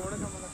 थोड़ा सा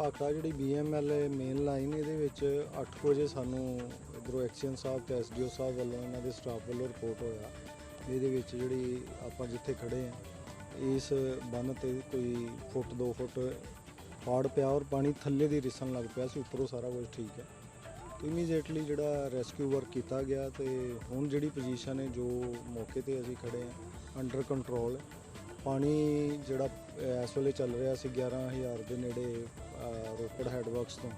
ਭਾਖੜਾ ਜਿਹੜੀ ਬੀਐਮਐਲ ਮੇਨ ਲਾਈਨ ਇਹਦੇ ਵਿੱਚ 8 ਵਜੇ ਸਾਨੂੰ ਇਧਰੋਂ ਐਕਸ਼ਨ ਸਾਹਿਬ ਤੇ ਐਸਡੀਓ ਸਾਹਿਬ ਵੱਲੋਂ ਇਹਨਾਂ ਦੇ ਸਟਾਫ ਵੱਲੋਂ ਰਿਪੋਰਟ ਹੋਇਆ ਇਹਦੇ ਵਿੱਚ ਜਿਹੜੀ ਆਪਾਂ ਜਿੱਥੇ ਖੜੇ ਆ ਇਸ ਬੰਨ ਤੇ ਕੋਈ ਫੁੱਟ 2 ਫੁੱਟ ਪਾੜ ਪਿਆ ਔਰ ਪਾਣੀ ਥੱਲੇ ਦੀ ਰਿਸਣ ਲੱਗ ਪਿਆ ਸੀ, ਉੱਪਰੋਂ ਸਾਰਾ ਕੁਝ ਠੀਕ ਹੈ। ਇਮੀਡੀਏਟਲੀ ਜਿਹੜਾ ਰੈਸਕਿਊ ਵਰਕ ਕੀਤਾ ਗਿਆ ਤੇ ਹੁਣ ਜਿਹੜੀ ਪੋਜੀਸ਼ਨ ਹੈ, ਜੋ ਮੌਕੇ ਤੇ ਅਸੀਂ ਖੜੇ ਆ ਅੰਡਰ ਕੰਟਰੋਲ ਪਾਣੀ ਜਿਹੜਾ ਇਸ ਵੇਲੇ ਚੱਲ ਰਿਹਾ ਸੀ 11000 ਦੇ ਨੇੜੇ ਰੋਪੜ ਹੈਡਵਰਕਸ ਤੋਂ।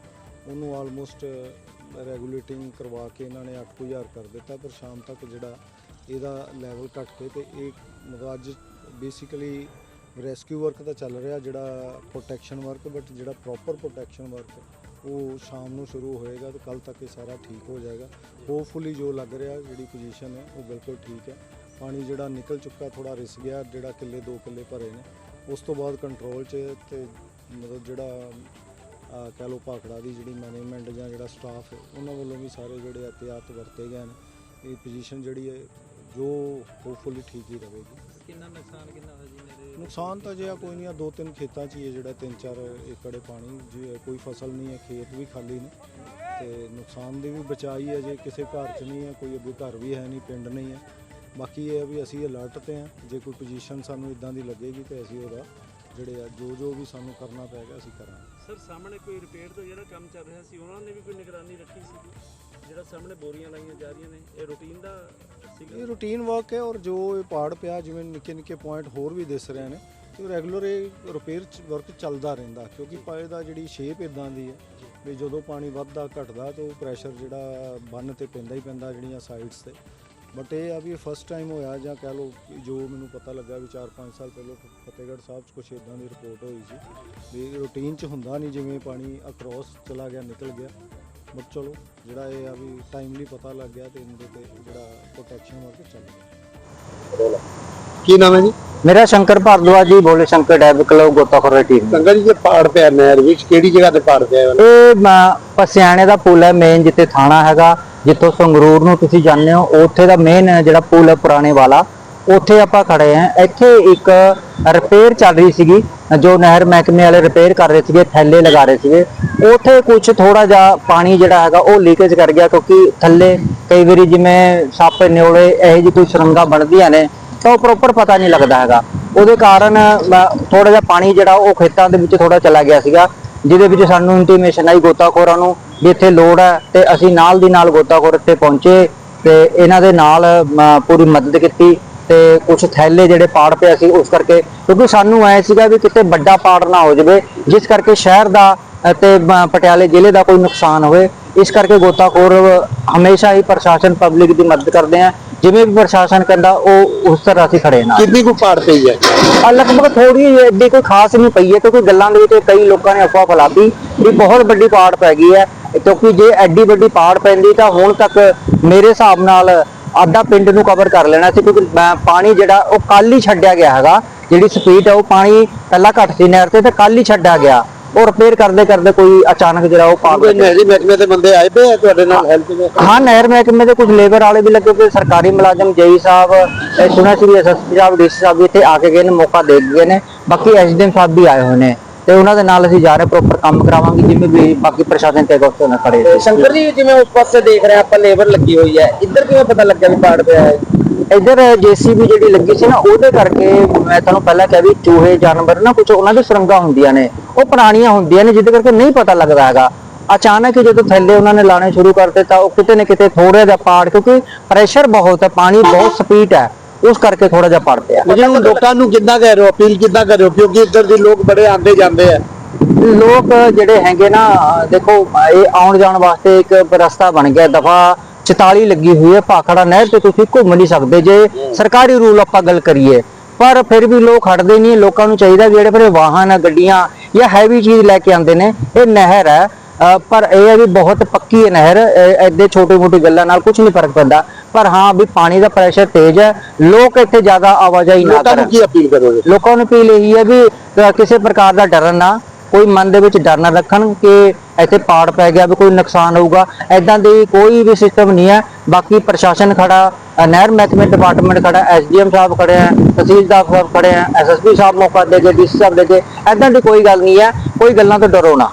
ਉਹਨੂੰ ਆਲਮੋਸਟ ਰੈਗੂਲੇਟਿੰਗ ਕਰਵਾ ਕੇ ਇਹਨਾਂ ਨੇ 8000 ਕਰ ਦਿੱਤਾ, ਪਰ ਸ਼ਾਮ ਤੱਕ ਜਿਹੜਾ ਇਹਦਾ ਲੈਵਲ ਘਟ ਕੇ ਤੇ ਇਹ ਮਤਲਬ ਅੱਜ ਬੇਸਿਕਲੀ ਰੈਸਕਿਊ ਵਰਕ ਤਾਂ ਚੱਲ ਰਿਹਾ, ਜਿਹੜਾ ਪ੍ਰੋਟੈਕਸ਼ਨ ਵਰਕ ਬਟ ਜਿਹੜਾ ਪ੍ਰੋਪਰ ਪ੍ਰੋਟੈਕਸ਼ਨ ਵਰਕ ਉਹ ਸ਼ਾਮ ਨੂੰ ਸ਼ੁਰੂ ਹੋਏਗਾ ਤੇ ਕੱਲ ਤੱਕ ਇਹ ਸਾਰਾ ਠੀਕ ਹੋ ਜਾਏਗਾ। ਹੋਪਫੁਲੀ ਜੋ ਲੱਗ ਰਿਹਾ, ਜਿਹੜੀ ਪੋਜੀਸ਼ਨ ਹੈ, ਉਹ ਬਿਲਕੁਲ ਠੀਕ ਹੈ। ਪਾਣੀ ਜਿਹੜਾ ਨਿਕਲ ਚੁੱਕਾ ਥੋੜਾ ਰਿਸ ਗਿਆ, ਜਿਹੜਾ ਕਿੱਲੇ ਦੋ ਕਿੱਲੇ ਭਰੇ ਨੇ, ਉਸ ਤੋਂ ਬਾਅਦ ਕੰਟਰੋਲ 'ਚ ਤੇ ਮਤਲਬ ਜਿਹੜਾ ਅਹ ਕਹਿ ਲਓ ਭਾਖੜਾ ਦੀ ਜਿਹੜੀ ਮੈਨੇਜਮੈਂਟ ਜਾਂ ਜਿਹੜਾ ਸਟਾਫ ਹੈ ਉਹਨਾਂ ਵੱਲੋਂ ਵੀ ਸਾਰੇ ਜਿਹੜੇ ਅਹਤਿਆਤ ਵਰਤੇ ਗਏ ਨੇ ਇਹ ਪੋਜੀਸ਼ਨ ਜਿਹੜੀ ਹੈ ਜੋ ਹੋਪਫੁਲੀ ਠੀਕ ਹੀ ਰਹੇਗੀ। ਕਿੰਨਾ ਨੁਕਸਾਨ ਕਿੰਨਾ ਹੋਇਆ ਜੀ ਮੇਰੇ? ਨੁਕਸਾਨ ਤਾਂ ਜੇ ਆ ਕੋਈ ਨਹੀਂ ਆ ਦੋ ਤਿੰਨ ਖੇਤਾਂ 'ਚ ਹੀ ਹੈ ਜਿਹੜਾ ਤਿੰਨ ਚਾਰ ਏਕੜ ਪਾਣੀ ਜੇ ਕੋਈ ਫਸਲ ਨਹੀਂ ਹੈ ਖੇਤ ਵੀ ਖਾਲੀ ਨੇ। ਤੇ ਨੁਕਸਾਨ ਦੀ ਵੀ ਬਚਾਈ ਹੈ ਜੇ ਕਿਸੇ ਘਰ 'ਚ ਨਹੀਂ ਹੈ ਕੋਈ ਅੱਗੇ ਘਰ ਵੀ ਹੈ ਨਹੀਂ ਪਿੰਡ ਨਹੀਂ ਹੈ। ਬਾਕੀ ਇਹ ਹੈ ਵੀ ਅਸੀਂ ਅਲਰਟ ਤੇ ਹਾਂ ਜੇ ਕੋਈ ਪੋਜੀਸ਼ਨ ਸਾਨੂੰ ਇਦਾਂ ਦੀ ਲੱਗੇਗੀ ਤੇ ਅਸੀਂ ਉਹਦਾ ਜਿਹੜੇ ਆ ਜੋ ਜੋ ਵੀ ਸਾਨੂੰ ਕਰਨਾ ਪਏਗਾ ਅਸੀਂ ਕਰਾਂਗੇ। ਸਰ ਸਾਹਮਣੇ ਕੋਈ ਰਿਪੇਅਰ ਦਾ ਜਿਹੜਾ ਕੰਮ ਚੱਲ ਰਿਹਾ ਸੀ ਉਹਨਾਂ ਨੇ ਵੀ ਕੋਈ ਨਿਗਰਾਨੀ ਰੱਖੀ ਸੀ? ਜਿਹੜਾ ਸਾਹਮਣੇ ਬੋਰੀਆਂ ਲਾਈਆਂ ਜਾ ਰਹੀਆਂ ਨੇ ਇਹ ਰੂਟੀਨ ਦਾ ਸੀਗਾ? ਇਹ ਰੂਟੀਨ ਵਰਕ ਹੈ ਔਰ ਜੋ ਇਹ ਪਾੜ ਪਿਆ ਜਿਵੇਂ ਨਿੱਕੇ ਨਿੱਕੇ ਪੁਆਇੰਟ ਹੋਰ ਵੀ ਦਿਸ ਰਹੇ ਨੇ ਤੇ ਰੈਗੂਲਰ ਇਹ ਰਿਪੇਅਰ ਵਰਕ ਚੱਲਦਾ ਰਹਿੰਦਾ ਕਿਉਂਕਿ ਪਾਏ ਦਾ ਜਿਹੜੀ ਸ਼ੇਪ ਇਦਾਂ ਦੀ ਹੈ ਵੀ ਜਦੋਂ ਪਾਣੀ ਵੱਧਦਾ ਘਟਦਾ ਤੇ ਉਹ ਪ੍ਰੈਸ਼ਰ ਜਿਹੜਾ ਬੰਨ ਤੇ ਪੈਂਦਾ ਹੀ ਪੈਂਦਾ ਜਿਹੜੀਆਂ ਸਾਈਡਸ ਤੇ। ਬਟ ਇਹ ਆ ਵੀ ਫਸਟ ਟਾਈਮ ਹੋਇਆ ਜਾਂ ਕਹਿ ਲਓ ਕਿ ਜੋ ਮੈਨੂੰ ਪਤਾ ਲੱਗਾ ਵੀ 4-5 ਸਾਲ ਪਹਿਲਾਂ ਫਤਿਹਗੜ੍ਹ ਸਾਹਿਬ 'ਚ ਕੁਛ ਇਦਾਂ ਦੀ ਰਿਪੋਰਟ ਹੋਈ ਸੀ ਵੀ ਰੂਟੀਨ 'ਚ ਹੁੰਦਾ ਨਹੀਂ ਜਿਵੇਂ ਪਾਣੀ ਅਕ੍ਰੋਸ ਚਲਾ ਗਿਆ ਨਿਕਲ ਗਿਆ। ਬਟ ਚਲੋ ਜਿਹੜਾ ਇਹ ਆ ਵੀ ਟਾਈਮਲੀ ਪਤਾ ਲੱਗ ਗਿਆ ਤੇ ਇਹਦੇ ਤੇ ਜਿਹੜਾ ਪ੍ਰੋਟੈਕਸ਼ਨ ਵਰਕ ਚੱਲ ਗਿਆ। ਕੀ ਨਾਮ ਹੈ ਜੀ? ਮੇਰਾ ਸ਼ੰਕਰ ਭਾਰਦਵਾਜ ਜੀ ਬੋਲੇ ਸ਼ੰਕਰ ਡੈਬ ਕਲੱਬ ਗੋਤਾਖੋਰ ਟੀਮ ਸੰਗਤ ਜੀ ਜੇ ਪਾੜ ਪਿਆ ਨਹਿਰ ਵਿੱਚ ਕਿਹੜੀ ਜਗ੍ਹਾ ਤੇ ਪਾੜ ਪਿਆ ਇਹ ਮ- ਪਸਿਆਣੇ ਦਾ ਪੁਲ ਹੈ ਮੇਨ ਜਿੱਥੇ ਥਾਣਾ ਹੈਗਾ। ਜਿੱਥੋਂ ਸੰਗਰੂਰ ਨੂੰ ਤੁਸੀਂ ਜਾਂਦੇ ਹੋ, ਉੱਥੇ ਦਾ ਮੇਨ ਜਿਹੜਾ ਪੁਲ ਹੈ ਪੁਰਾਣੇ ਵਾਲਾ, ਉੱਥੇ ਆਪਾਂ ਖੜੇ ਆਂ ਇੱਥੇ ਇੱਕ ਰਿਪੇਅਰ ਚੱਲ ਰਹੀ ਸੀਗੀ, ਜੋ ਨਹਿਰ ਮਹਿਕਮੇ ਵਾਲੇ ਰਿਪੇਅਰ ਕਰ ਰਹੇ ਸੀਗੇ, ਥੈਲੇ ਲਗਾ ਰਹੇ ਸੀਗੇ। ਉੱਥੇ ਕੁਝ ਥੋੜਾ ਜਿਹਾ ਪਾਣੀ ਜਿਹੜਾ ਹੈਗਾ, ਉਹ ਲੀਕੇਜ ਕਰ ਗਿਆ, ਕਿਉਂਕਿ ਥੱਲੇ ਕਈ ਵਾਰੀ ਜਿਵੇਂ ਸੱਪ ਨਿਉਲੇ ਇਹੋ ਜਿਹੀ ਕੋਈ ਸੁਰੰਗਾਂ ਬਣਦੀਆਂ ਨੇ, ਤਾਂ ਉਹ ਪ੍ਰੋਪਰ ਪਤਾ ਨਹੀਂ ਲੱਗਦਾ ਹੈਗਾ। ਉਹਦੇ ਕਾਰਨ ਥੋੜਾ ਜਿਹਾ ਪਾਣੀ ਜਿਹੜਾ ਉਹ ਖੇਤਾਂ ਦੇ ਵਿੱਚ ਥੋੜਾ ਚਲਾ ਗਿਆ ਸੀਗਾ, ਜਿਹਦੇ ਵਿੱਚ ਸਾਨੂੰ ਇੰਟੀਮੇਸ਼ਨ ਆਈ ਗੋਤਾਖੋਰਾਂ ਨੂੰ। ਵੀ ਇੱਥੇ ਲੋੜ ਹੈ ਤੇ ਅਸੀਂ ਨਾਲ ਦੀ ਨਾਲ ਗੋਤਾਖੋਰ ਇੱਥੇ ਪਹੁੰਚੇ ਤੇ ਇਹਨਾਂ ਦੇ ਨਾਲ ਪੂਰੀ ਮਦਦ ਕੀਤੀ ਤੇ ਕੁਝ ਥੈਲੇ ਜਿਹੜੇ ਪਾੜ ਪਿਆ ਸੀ ਉਸ ਕਰਕੇ ਕਿਉਂਕਿ ਸਾਨੂੰ ਐ ਸੀਗਾ ਵੀ ਕਿਤੇ ਵੱਡਾ ਪਾੜ ਨਾ ਹੋ ਜਾਵੇ ਜਿਸ ਕਰਕੇ ਸ਼ਹਿਰ ਦਾ ਮ, ਪਟਿਆਲੇ ਜ਼ਿਲ੍ਹੇ ਦਾ ਕੋਈ ਨੁਕਸਾਨ ਹੋਵੇ ਇਸ ਕਰਕੇ ਗੋਤਾਖੋਰ ਹਮੇਸ਼ਾ ਹੀ ਪ੍ਰਸ਼ਾਸਨ ਪਬਲਿਕ ਦੀ ਮਦਦ ਕਰਦੇ ਆ ਜਿਵੇਂ ਵੀ ਪ੍ਰਸ਼ਾਸਨ ਕਹਿੰਦਾ ਉਹ ਉਸ ਤਰ੍ਹਾਂ ਅਸੀਂ ਖੜੇ ਨਾਲ। ਕਿੰਨੀ ਕੁ ਪਾੜ ਪਈ ਹੈ? ਆ ਲਗਭਗ ਥੋੜੀ ਐਡੀ ਕੋਈ ਖਾਸ ਨਹੀਂ ਪਈ ਹੈ ਕਿਉਂਕਿ ਗੱਲਾਂ ਦੇ ਵਿੱਚ ਕਈ ਲੋਕਾਂ ਨੇ ਅਫਵਾਹ ਫੈਲਾਤੀ ਵੀ ਬਹੁਤ ਵੱਡੀ ਪਾੜ ਪੈ ਗਈ ਹੈ। ਕਿਉਂਕਿ ਜੇ ਐਡੀ ਵੱਡੀ ਪਾੜ ਪੈਂਦੀ ਤਾਂ ਹੁਣ ਤੱਕ ਮੇਰੇ ਹਿਸਾਬ ਨਾਲ ਆਧਾ ਪਿੰਡ ਨੂੰ ਕਵਰ ਕਰ ਲੈਣਾ ਸੀ ਕਿਉਂਕਿ ਪਾਣੀ ਜਿਹੜਾ ਉਹ ਕੱਲ ਹੀ ਛੱਡਿਆ ਗਿਆ ਹੈਗਾ। ਜਿਹੜੀ ਸਪੀਡ ਹੈ ਉਹ ਪਾਣੀ ਪਹਿਲਾਂ ਘੱਟ ਸੀ ਨਹਿਰ ਤੇ ਤੇ ਕੱਲ ਹੀ ਛੱਡਿਆ ਗਿਆ। ਉਹ ਰਿਪੇਅਰ ਕਰਦੇ ਕਰਦੇ ਕੋਈ ਅਚਾਨਕ ਜਿਹੜਾ ਉਹ ਪਾੜ ਕੋਈ ਨਹਿਰੀ ਮਹਿਕਮੇ ਦੇ ਬੰਦੇ ਆਏ ਪਏ ਆ ਤੁਹਾਡੇ ਨਾਲ ਹੈਲਪ ਦੇ ਹਾਂ ਨਹਿਰ ਮਹਿਕਮੇ ਦੇ ਕੁਝ ਲੇਬਰ ਵਾਲੇ ਵੀ ਲੱਗੇ ਹੋਏ ਸਰਕਾਰੀ ਮੁਲਾਜ਼ਮ ਜੇਈ ਸਾਹਿਬ ਇਹ ਸੁਣਿਆ ਸੀ ਐਸਐਸਪੀ ਸਾਹਿਬ ਡੀਸੀ ਸਾਹਿਬ ਵੀ ਇੱਥੇ ਆ ਕੇ ਗਏ ਨੇ ਮੌਕਾ ਦੇ ਗਏ ਨੇ। ਬਾਕੀ ਐਸਡੀਐਮ ਸਾਹਿਬ ਵੀ ਆਏ ਹੋਏ ਨੇ। ਤੇ ਉਹਨਾਂ ਦੇ ਨਾਲ ਅਸੀਂ ਜਾ ਰਹੇ ਪ੍ਰੋਪਰ ਕੰਮ ਕਰਾਵਾਂਗੇ ਜਿਵੇਂ ਵੀ ਬਾਕੀ ਪ੍ਰਸ਼ਾਸਨ ਤੇ ਅਗਸਤ ਨਾਲ ਖੜੇ ਨੇ। ਸ਼ੰਕਰ ਜੀ ਜਿਵੇਂ ਉਸ ਪਾਸੇ ਦੇਖ ਰਹੇ ਆਪਾਂ ਲੇਬਰ ਲੱਗੀ ਹੋਈ ਹੈ। ਇੱਧਰ ਕਿਵੇਂ ਪਤਾ ਲੱਗਿਆ ਵੀ ਪਾੜ ਪਿਆ ਹੈ? ਇੱਧਰ ਜੀਸੀਬੀ ਜਿਹੜੀ ਲੱਗੀ ਸੀ ਨਾ ਉਹਦੇ ਕਰਕੇ ਮੈਂ ਤੁਹਾਨੂੰ ਪਹਿਲਾਂ ਕਿਹਾ ਵੀ ਚੂਹੇ ਜਾਨਵਰ ਨਾ ਕੁਝ ਉਹਨਾਂ ਦੀ ਸੁਰੰਗਾਂ ਹੁੰਦੀਆਂ ਨੇ। ਉਹ ਪੁਰਾਣੀਆਂ ਹੁੰਦੀਆਂ ਨੇ ਜਿਹਦੇ ਕਰਕੇ ਨਹੀਂ ਪਤਾ ਲੱਗਦਾ ਹੈਗਾ। ਅਚਾਨਕ ਹੀ ਜਦੋਂ ਥੱਲੇ ਉਹਨਾਂ ਨੇ ਲਾਣੇ ਸ਼ੁਰੂ ਕਰਤੇ ਤਾਂ ਉਹ ਕਿਤੇ ਨਾ ਕਿਤੇ ਥੋੜਾ ਜਿਹਾ ਪਾੜ ਕਿਉਂਕਿ ਪ੍ਰੈਸ਼ਰ ਬਹੁਤ ਹੈ ਪਾਣੀ ਬਹੁਤ ਸਪੀਡ ਹੈ। ਉਸ ਕਰਕੇ ਥੋੜਾ ਜਿਹਾ ਪੜ ਪਿਆ ਹੁਣ ਲੋਕਾਂ ਨੂੰ ਕਿੱਦਾਂ ਕਹਿ ਰਹੇ ਹੋ? ਅਪੀਲ ਕਿੱਦਾਂ ਕਰ ਰਹੇ ਹੋ? ਕਿਉਂਕਿ ਇੱਧਰ ਦੇ ਲੋਕ ਬੜੇ ਆਂਦੇ ਜਾਂਦੇ ਆ। ਲੋਕ ਜਿਹੜੇ ਹੈਗੇ ਨਾ ਦੇਖੋ ਇਹ ਆਉਣ ਜਾਣ ਵਾਸਤੇ ਇੱਕ ਰਸਤਾ ਬਣ ਗਿਆ। ਦਫਾ 44 ਲੱਗੀ ਹੋਈ ਹੈ। ਭਾਖੜਾ ਨਹਿਰ ਤੇ ਤੁਸੀਂ ਘੁੰਮ ਨਹੀਂ ਸਕਦੇ। ਜੇ ਸਰਕਾਰੀ ਰੂਲ ਆਪਾਂ ਗੱਲ ਕਰੀਏ ਪਰ ਫਿਰ ਵੀ ਲੋਕ ਹਟਦੇ ਨਹੀਂ। ਲੋਕਾਂ ਨੂੰ ਚਾਹੀਦਾ ਜਿਹੜੇ ਫਿਰ ਵਾਹਨ ਗੱਡੀਆਂ ਜਾਂ ਹੈਵੀ ਚੀਜ਼ ਲੈ ਕੇ ਆਉਂਦੇ ਨੇ ਇਹ ਨਹਿਰ ਹੈ ਪਰ ਇਹ ਵੀ ਬਹੁਤ ਪੱਕੀ ਹੈ ਨਹਿਰ। ਐਡੇ ਛੋਟੇ ਮੋਟੇ ਗੱਲਾਂ ਨਾਲ ਕੁਝ ਨਹੀਂ ਫ਼ਰਕ ਪੈਂਦਾ। ਪਰ ਹਾਂ ਵੀ ਪਾਣੀ ਦਾ ਪ੍ਰੈਸ਼ਰ ਤੇਜ਼ ਹੈ। ਲੋਕ ਇੱਥੇ ਜ਼ਿਆਦਾ ਆਵਾਜਾਈ ਨਾ ਲੋਕਾਂ ਨੂੰ ਕਰਨ। ਕੀ ਅਪੀਲ ਕਰੋਗੇ? ਲੋਕਾਂ ਨੂੰ ਅਪੀਲ ਇਹੀ ਹੈ ਵੀ ਕਿਸੇ ਪ੍ਰਕਾਰ ਦਾ ਡਰਨ ਨਾ ਕੋਈ ਮਨ ਦੇ ਵਿੱਚ ਡਰ ਨਾ ਰੱਖਣ ਕਿ ਇੱਥੇ ਪਾੜ ਪੈ ਗਿਆ ਵੀ ਕੋਈ ਨੁਕਸਾਨ ਹੋਊਗਾ। ਐਦਾਂ ਦੀ ਕੋਈ ਵੀ ਸਿਸਟਮ ਨਹੀਂ ਹੈ। ਬਾਕੀ ਪ੍ਰਸ਼ਾਸਨ ਖੜਾ ਨਹਿਰ ਮਹਿਕਮੇ ਡਿਪਾਰਟਮੈਂਟ ਖੜਾ ਐਸਡੀਐਮ ਸਾਹਿਬ ਖੜੇ ਆ ਤਹਿਸੀਲਦਾਰ ਸਾਹਿਬ ਖੜੇ ਆ ਐਸਐਸਪੀ ਸਾਹਿਬ ਮੌਕਾ ਦੇ ਕੇ ਡੀਸੀ ਸਾਹਿਬ ਦੇ ਕੇ ਐਦਾਂ ਦੀ ਕੋਈ ਗੱਲ ਨਹੀਂ ਹੈ। ਕੋਈ ਗੱਲਾਂ ਤੋਂ ਡਰੋ ਨਾ।